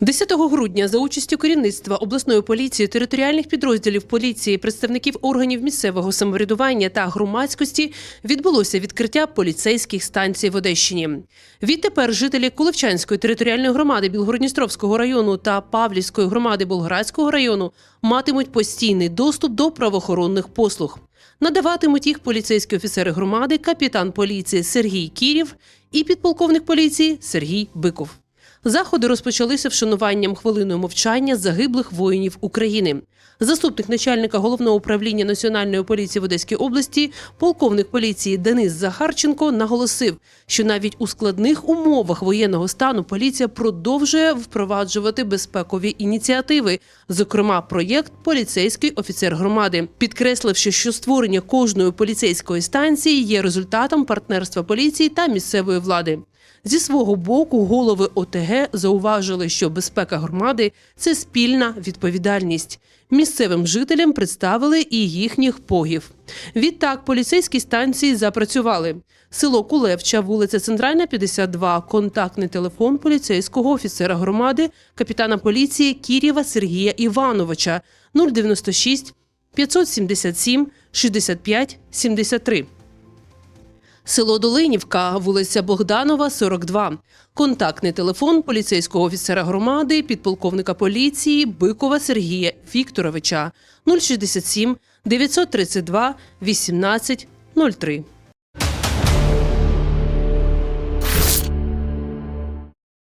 10 грудня за участю керівництва обласної поліції, територіальних підрозділів поліції, представників органів місцевого самоврядування та громадськості відбулося відкриття поліцейських станцій в Одещині. Відтепер жителі Кулевчанської територіальної громади Білгородністровського району та Павлівської громади Болградського району матимуть постійний доступ до правоохоронних послуг. Надаватимуть їх поліцейські офіцери громади, капітан поліції Сергій Кірів і підполковник поліції Сергій Биков. Заходи розпочалися вшануванням хвилиною мовчання загиблих воїнів України. Заступник начальника головного управління національної поліції в Одеській області, полковник поліції Денис Захарченко, наголосив, що навіть у складних умовах воєнного стану поліція продовжує впроваджувати безпекові ініціативи, зокрема проєкт Поліцейський офіцер громади, підкресливши, що створення кожної поліцейської станції є результатом партнерства поліції та місцевої влади. Зі свого боку, голови ОТГ зауважили, що безпека громади це спільна відповідальність. Місцевим жителям представили і їхніх погів. Відтак поліцейські станції запрацювали. Село Кулевча, вулиця Центральна, 52, контактний телефон поліцейського офіцера громади, капітана поліції Кірєва Сергія Івановича 096 577 65 73. Село Долинівка, вулиця Богданова, 42. Контактний телефон поліцейського офіцера громади, підполковника поліції Бикова Сергія Вікторовича 067 932 18 03.